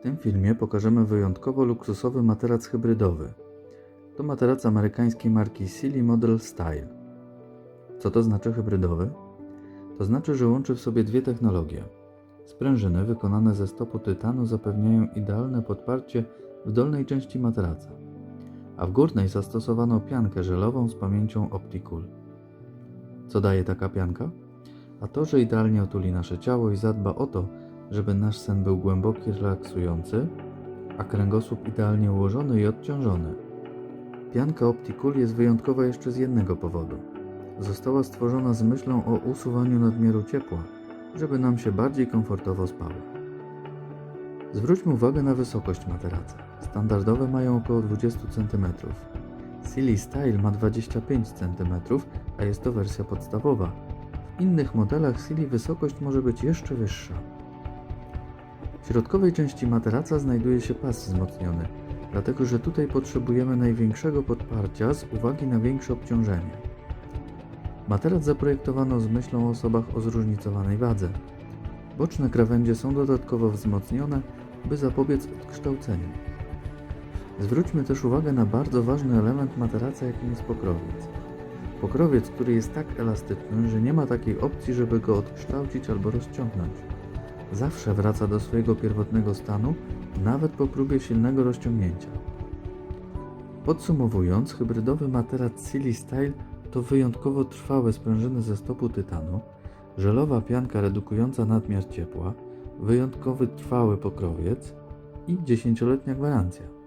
W tym filmie pokażemy wyjątkowo luksusowy materac hybrydowy. To materac amerykańskiej marki Silly Model Style. Co to znaczy hybrydowy? To znaczy, że łączy w sobie dwie technologie. Sprężyny wykonane ze stopu tytanu zapewniają idealne podparcie w dolnej części materaca, a w górnej zastosowano piankę żelową z pamięcią OptiCool. Co daje taka pianka? A to, że idealnie otuli nasze ciało i zadba o to, żeby nasz sen był głęboki, relaksujący, a kręgosłup idealnie ułożony i odciążony. Pianka OptiCool jest wyjątkowa jeszcze z jednego powodu. Została stworzona z myślą o usuwaniu nadmiaru ciepła, żeby nam się bardziej komfortowo spało. Zwróćmy uwagę na wysokość materaca. Standardowe mają około 20 cm. Silly Style ma 25 cm, a jest to wersja podstawowa. W innych modelach Silly wysokość może być jeszcze wyższa. W środkowej części materaca znajduje się pas wzmocniony, dlatego że tutaj potrzebujemy największego podparcia z uwagi na większe obciążenie. Materac zaprojektowano z myślą o osobach o zróżnicowanej wadze. Boczne krawędzie są dodatkowo wzmocnione, by zapobiec odkształceniu. Zwróćmy też uwagę na bardzo ważny element materaca, jakim jest pokrowiec. Pokrowiec, który jest tak elastyczny, że nie ma takiej opcji, żeby go odkształcić albo rozciągnąć. Zawsze wraca do swojego pierwotnego stanu, nawet po próbie silnego rozciągnięcia. Podsumowując, hybrydowy materac Silly Style to wyjątkowo trwałe sprężyny ze stopu tytanu, żelowa pianka redukująca nadmiar ciepła, wyjątkowy trwały pokrowiec i 10-letnia gwarancja.